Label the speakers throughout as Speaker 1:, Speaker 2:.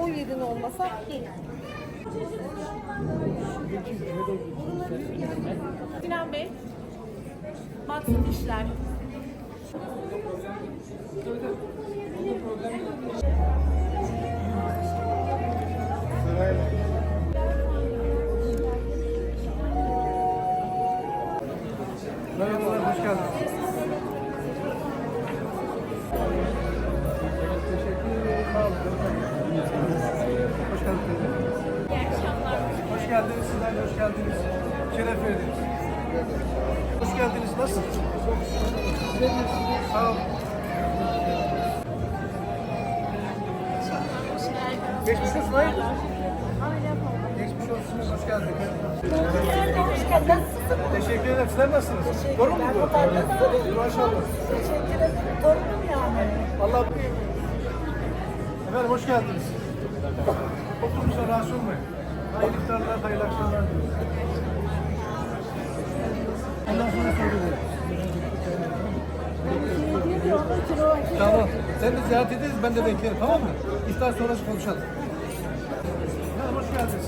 Speaker 1: 17'nin olmasa
Speaker 2: Sinan Bey, Maksut İşler.
Speaker 3: Merhabalar, hoş geldiniz. Geldiniz. Sizler hoş geldiniz. Şeref verdiniz. Hoş geldiniz. Nasılsınız? Sağ olun. Geçmiş olsun. Hayır. Geçmiş olsun. Hoş geldiniz. Teşekkür ederim. Sizler nasılsınız? Doğru mu bu? Maşallah.
Speaker 1: teşekkür ederim. Torunum yani.
Speaker 3: Allah Efendim hoş geldiniz. Oturmuşlar rahatsız olmayın. Hayırlı iftarlar, hayırlı akşamlar diliyorum. Ondan sonra söyleyeceğim. Tamam. Sen de ziyaret ederiz, ben de beklerim tamam mı? İftar sonrası konuşalım. Efendim hoş geldiniz.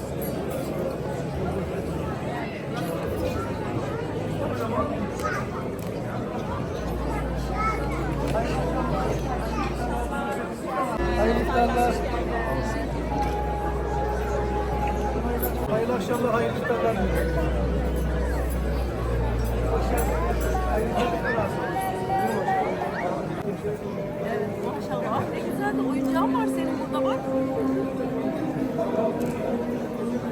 Speaker 3: Hayırlı iftarlar. Hayırlı akşamlar, hayırlı iftarlar. diliyorum.
Speaker 2: Maşallah. Ne güzel de oyuncağın var senin burada bak.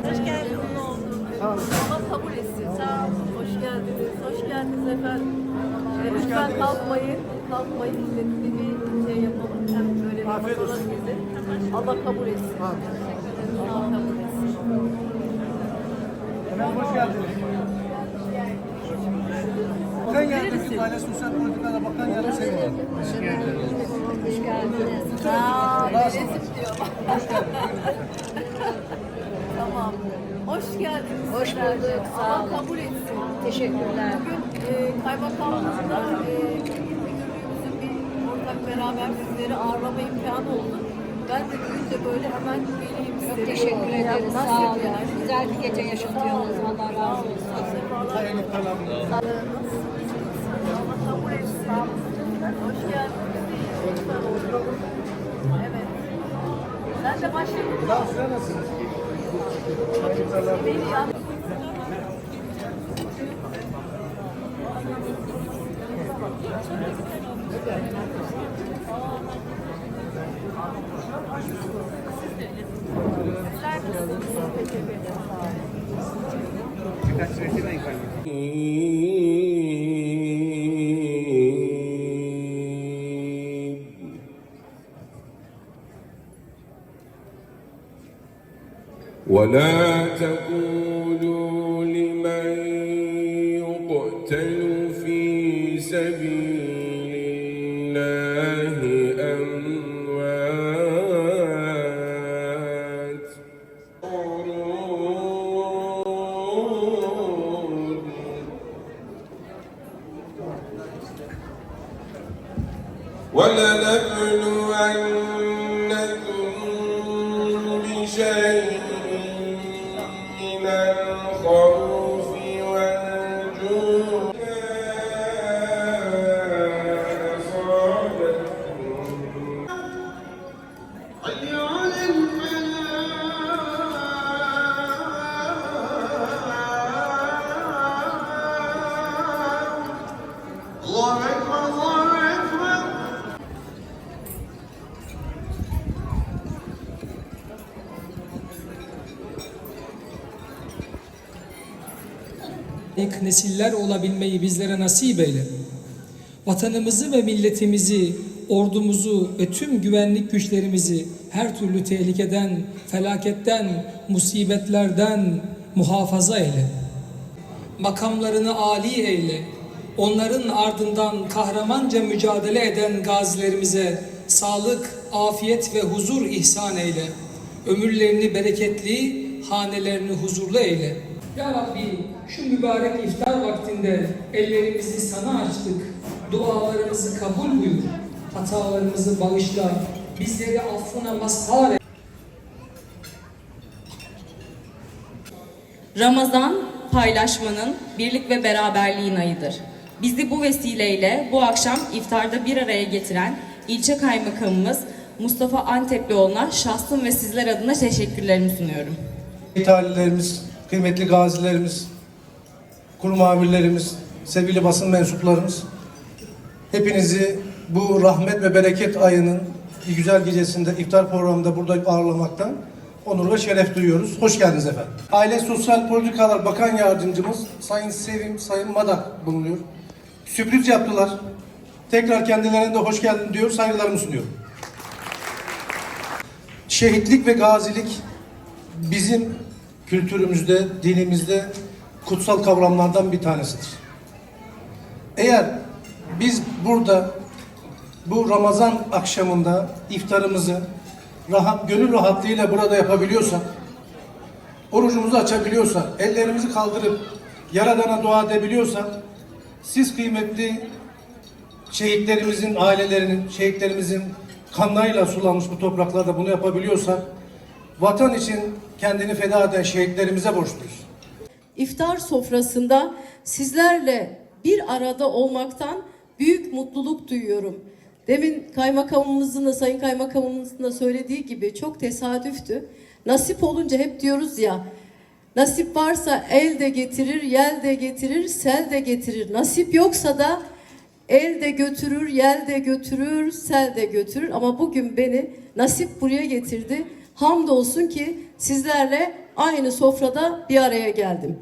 Speaker 2: Hoş geldin. Ne oldu?
Speaker 3: Sağ olun.
Speaker 2: Allah kabul etsin. Sağ olun. Hoş geldiniz. Hoş geldiniz efendim. Ee,
Speaker 3: Hoş
Speaker 2: lütfen
Speaker 3: geldiniz.
Speaker 2: kalkmayın. Kalkmayın. Bir şey yapalım. Hem böyle bir
Speaker 3: Afiyet olsun.
Speaker 2: bizi. Allah kabul etsin.
Speaker 3: Amin.
Speaker 2: Allah kabul etsin.
Speaker 3: Efendim hoş geldiniz. Bakan Yardımcısı, Aile Sosyal Politikalar Bakan Yardımcısı.
Speaker 1: Hoş geldiniz.
Speaker 2: Aa,
Speaker 3: Nasılsınız?
Speaker 2: resim diyor. tamam. Hoş geldiniz.
Speaker 1: Hoş bulduk, sağ olun.
Speaker 2: kabul etsin.
Speaker 1: Teşekkürler.
Speaker 2: Bugün e, kaymakamlığında e, bir ortak beraber sizleri ağırlama imkanı oldu. Ben de görünce böyle hemen geleyim istedim.
Speaker 1: Teşekkür
Speaker 2: nasıl
Speaker 1: Sağ olun. Güzel bir gece yaşatıyorsunuz. Allah razı olsun.
Speaker 2: Hoş geldiniz. Evet. Sen de başlayalım.
Speaker 3: Sağ olun, sizler nasılsınız? Hayırlı iftarlar.
Speaker 4: ولا تقولوا لمن يقتل في سبيل الله. ولنبلونكم
Speaker 5: layık nesiller olabilmeyi bizlere nasip eyle. Vatanımızı ve milletimizi, ordumuzu ve tüm güvenlik güçlerimizi her türlü tehlikeden, felaketten, musibetlerden muhafaza eyle. Makamlarını âli eyle. Onların ardından kahramanca mücadele eden gazilerimize sağlık, afiyet ve huzur ihsan eyle. Ömürlerini bereketli, hanelerini huzurlu eyle. Ya Rabbi şu mübarek iftar vaktinde ellerimizi sana açtık. Dualarımızı kabul buyur. Hatalarımızı bağışla. bizleri affına mazhar
Speaker 6: Ramazan paylaşmanın, birlik ve beraberliğin ayıdır. Bizi bu vesileyle bu akşam iftarda bir araya getiren ilçe kaymakamımız Mustafa Anteplioğlu'na şahsım ve sizler adına teşekkürlerimi sunuyorum.
Speaker 3: İtalilerimiz, kıymetli gazilerimiz, kurum amirlerimiz, sevgili basın mensuplarımız, hepinizi bu rahmet ve bereket ayının güzel gecesinde iftar programında burada ağırlamaktan onur ve şeref duyuyoruz. Hoş geldiniz efendim. Aile Sosyal Politikalar Bakan Yardımcımız Sayın Sevim, Sayın Madak bulunuyor. Sürpriz yaptılar. Tekrar kendilerine de hoş geldin diyor, saygılarımı sunuyorum. Şehitlik ve gazilik bizim kültürümüzde, dinimizde kutsal kavramlardan bir tanesidir. Eğer biz burada bu Ramazan akşamında iftarımızı rahat, gönül rahatlığıyla burada yapabiliyorsak, orucumuzu açabiliyorsak, ellerimizi kaldırıp Yaradan'a dua edebiliyorsak, siz kıymetli şehitlerimizin ailelerinin, şehitlerimizin kanlarıyla sulanmış bu topraklarda bunu yapabiliyorsak, vatan için kendini feda eden şehitlerimize borçluyuz.
Speaker 2: İftar sofrasında sizlerle bir arada olmaktan büyük mutluluk duyuyorum. Demin kaymakamımızın da sayın kaymakamımızın da söylediği gibi çok tesadüftü. Nasip olunca hep diyoruz ya nasip varsa el de getirir, yel de getirir, sel de getirir. Nasip yoksa da el de götürür, yel de götürür, sel de götürür. Ama bugün beni nasip buraya getirdi. Hamdolsun ki sizlerle aynı sofrada bir araya geldim.